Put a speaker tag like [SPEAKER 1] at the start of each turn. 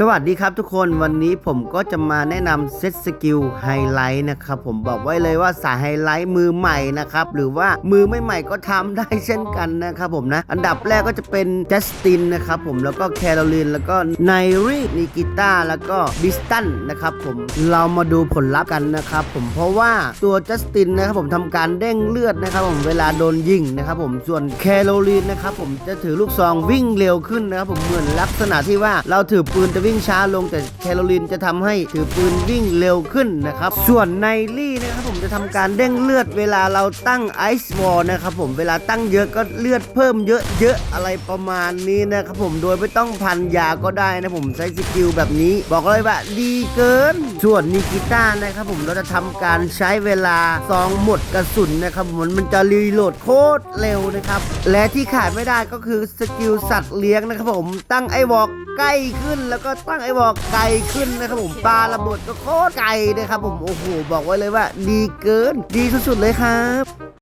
[SPEAKER 1] สวัสดีครับทุกคนวันนี้ผมก็จะมาแนะนำเซตสกิลไฮไลท์นะครับผมบอกไว้เลยว่าสายไฮไลท์มือใหม่นะครับหรือว่ามือไม่ใหม่ก็ทำได้เช่นกันนะครับผมนะ อันดับแรกก็จะเป็นจัสตินนะครับผมแล้วก็แคโรลินแล้วก็ไนรีนิกิต้าแล้วก็บิสตันนะครับผมเรามาดูผลลัพธ์กันนะครับผมเพราะว่าตัวจัสตินนะครับผมทำการเด้งเลือดนะครับผมเวลาโดนยิงนะครับผมส่วนแคโรลินนะครับผมจะถือลูกซองวิ่งเร็วขึ้นนะครับผมเหมือนลักษณะที่ว่าเราถือปืนจะวิ่งช้าลงแต่แคโรลินจะทำให้ถือปืนวิ่งเร็วขึ้นนะครับ ส่วนไนลี่นะครับผมจะทำการเด้งเลือดเวลาเราตั้งไอซ์วอลนะครับผมเวลาตั้งเยอะก็เลือดเพิ่มเยอะๆอะไรประมาณนี้นะครับผมโดยไม่ต้องพันยาก็ได้นะผมใช้สกิลแบบนี้ บอกเลยว่าดีเกิน ส่วนนิกิต้านะครับผมเราจะทำการใช้เวลาซองหมดกระสุนนะครับผมมันจะรีโหลดโคตรเร็วนะครับและที่ขาดไม่ได้ก็คือสกิลสัตว์เลี้ยงนะครับผมตั้งไอวอลใกล้ขึ้นแล้วก็ตั้งไอบอกไกลขึ้นนะครับผมปลาระเบิดก็โคตรไกลนะครับผมโอ้โหบอกไว้เลยว่า ดีเกิน ดีสุดๆเลยครับ